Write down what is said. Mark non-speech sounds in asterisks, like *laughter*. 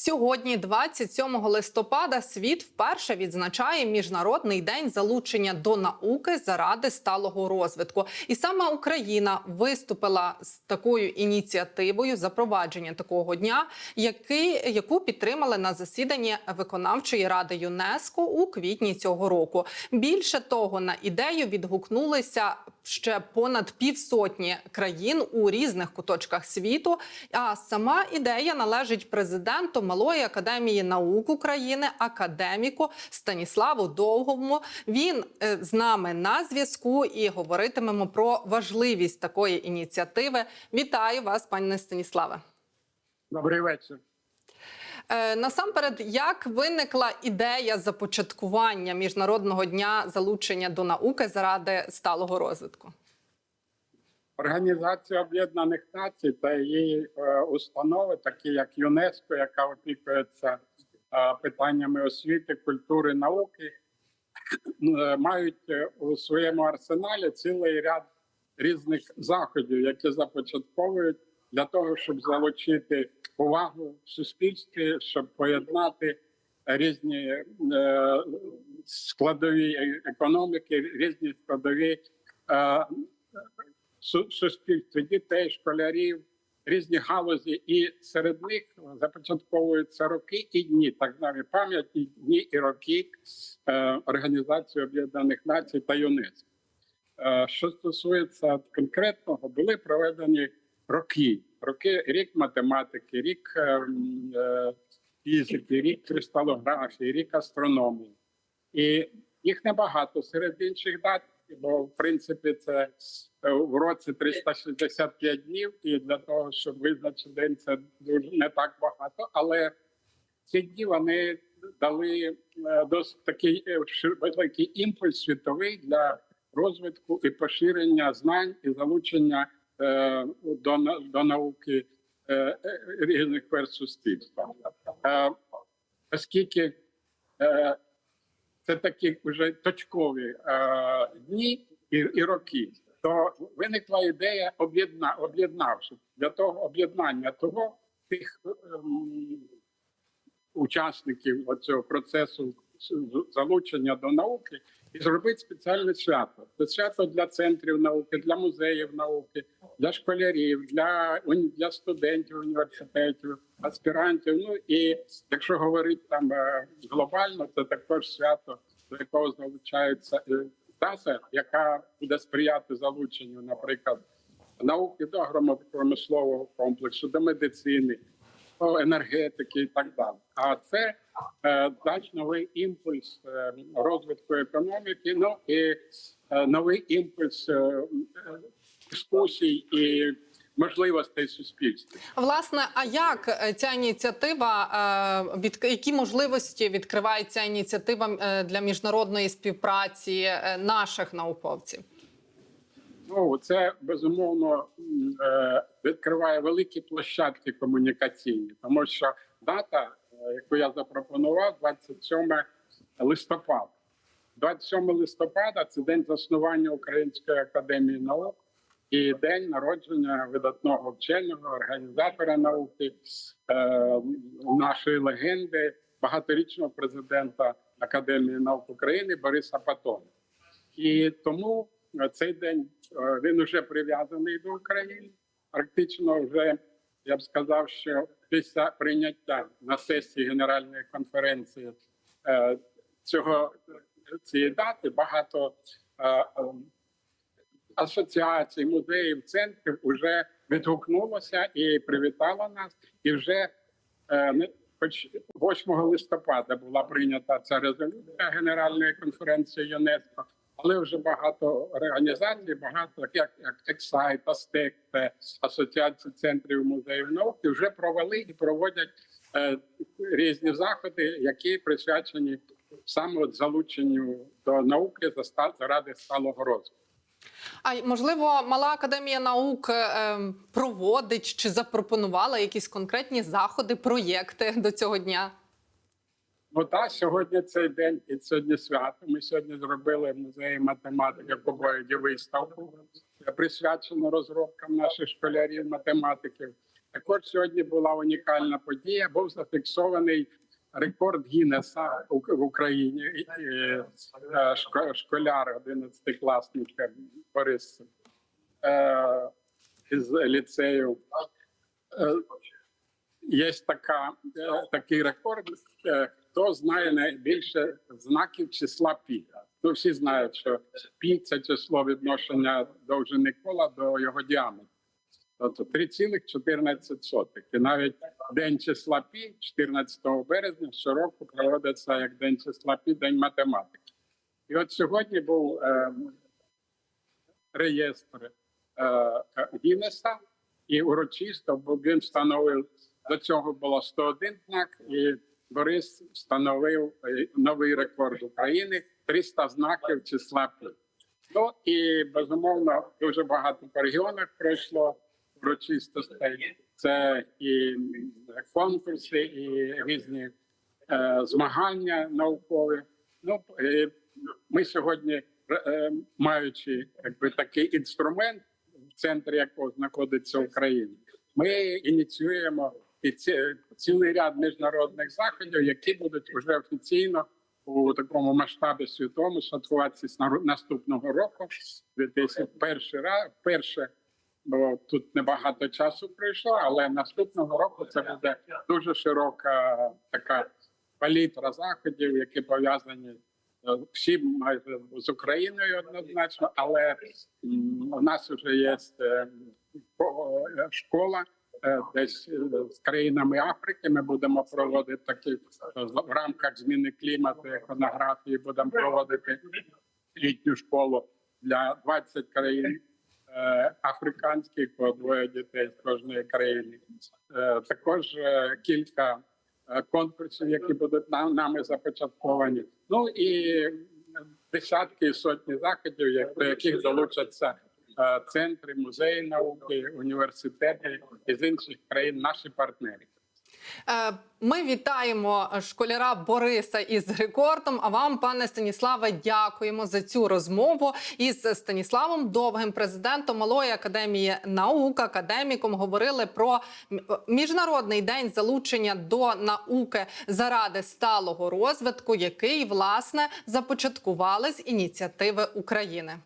Сьогодні, 27 листопада, світ вперше відзначає міжнародний день залучення до науки заради сталого розвитку. І саме Україна виступила з такою ініціативою запровадження такого дня, який, яку підтримали на засіданні виконавчої ради ЮНЕСКО у квітні цього року. Більше того, на ідею відгукнулися ще понад півсотні країн у різних куточках світу. А сама ідея належить президенту Малої академії наук України, академіку Станіславу Довгому. Він е, з нами на зв'язку і говоритимемо про важливість такої ініціативи. Вітаю вас, пане Станіславе. Добрий вечір. Е, Насамперед, як виникла ідея започаткування міжнародного дня залучення до науки заради сталого розвитку? Організація Об'єднаних Націй та її е, установи, такі як ЮНЕСКО, яка опікується е, питаннями освіти, культури, науки, *coughs* е, мають у своєму арсеналі цілий ряд різних заходів, які започатковують для того, щоб залучити увагу в суспільстві, щоб поєднати різні е, складові економіки, різні складові е, су- суспільстві дітей, школярів, різні галузі, і серед них започатковуються роки і дні, так звані пам'ятні дні і роки е, Організації Об'єднаних Націй та ЮНЕСКО. Е, Що стосується конкретного, були проведені роки. Роки рік математики, рік е, е, фізики, рік кристалографії, рік астрономії. І їх небагато серед інших дат, бо в принципі це е, в році 365 днів, і для того, щоб визначити день, це дуже не так багато. Але ці дні вони дали е, досить такий великий імпульс світовий для розвитку і поширення знань і залучення до, на- до науки е, е, різних верств суспільства. Е, Оскільки е, це такі вже точкові е, дні і, роки, то виникла ідея об'єдна, об'єднавши для того об'єднання того тих ем, учасників цього процесу залучення до науки і зробити спеціальне свято. Це свято для центрів науки, для музеїв науки, для школярів, для, для студентів університетів, аспірантів. Ну і якщо говорити там е, глобально, це також свято, до якого залучаються е, ДАСА, яка буде сприяти залученню, наприклад, науки до агропромислового комплексу, до медицини, енергетики і так далі. А це е, дасть новий імпульс е, розвитку економіки, ну і е, новий імпульс дискусій і можливостей суспільства. Власне, а як ця ініціатива від які можливості відкриває ця ініціатива для міжнародної співпраці наших науковців? Ну це безумовно е, відкриває великі площадки комунікаційні, тому що дата, е, яку я запропонував, 27 листопада. 27 листопада це день заснування Української академії наук і день народження видатного вченого організатора науки, е, нашої легенди, багаторічного президента Академії наук України Бориса Патона. І тому цей день е, він вже прив'язаний до України. Практично вже я б сказав, що після прийняття на сесії Генеральної конференції е, цього цієї дати багато е, асоціацій, музеїв, центрів вже відгукнулося і привітало нас. І вже хоч 8 листопада була прийнята ця резолюція Генеральної конференції ЮНЕСКО, але вже багато організацій, багато як, як Ексайт, Астек, Асоціація центрів музеїв науки вже провели і проводять е, різні заходи, які присвячені саме от залученню до науки заради сталого розвитку. А можливо, мала академія наук е, проводить чи запропонувала якісь конкретні заходи, проєкти до цього дня? Ну так, сьогодні цей день і сьогодні свято. Ми сьогодні зробили в музеї математики Кобоїді виставку, присвячену розробкам наших школярів, математиків. Також сьогодні була унікальна подія. Був зафіксований рекорд Гіннеса в Україні. Е, Школяр 11-класник Борис е, із ліцею. Е, Є така, такий рекорд. Хто знає найбільше знаків числа пі? Ну, всі знають, що пі це число відношення довжини кола до його діаметру. Тобто 3,14. І навіть день числа пі, 14 березня, щороку проводиться як день числа пі, день математики. І от сьогодні був е, реєстр е, Гіннеса, і урочисто бо він встановив до цього було 101 знак, і Борис встановив е, новий рекорд України 300 знаків числа пі. Ну і безумовно дуже багато по регіонах пройшло урочистостей. Це і конкурси, і різні е, змагання наукові. Ну е, ми сьогодні, е, маючи якби такий інструмент, в центрі якого знаходиться Україна, ми ініціюємо і ці, цілий ряд міжнародних заходів, які будуть вже офіційно у такому масштабі світовому святкуватися наступного року. 2001 раз перше, бо тут небагато часу пройшло, але наступного року це буде дуже широка така палітра заходів, які пов'язані е, всі майже з Україною однозначно, але у нас вже є е, е, школа. Е, Десь е, з країнами Африки ми будемо проводити такі е, в рамках зміни клімату, еконографії, будемо проводити літню школу для 20 країн африканських по двоє дітей з кожної країни. Також кілька конкурсів, які будуть нам- нами започатковані. Ну і десятки і сотні заходів, до яких долучаться центри, музеї науки, університети із інших країн, наші партнери. Е, Ми вітаємо школяра Бориса із рекордом. А вам, пане Станіславе, дякуємо за цю розмову із Станіславом Довгим, президентом Малої академії наук, академіком. Говорили про міжнародний день залучення до науки заради сталого розвитку, який власне започаткували з ініціативи України.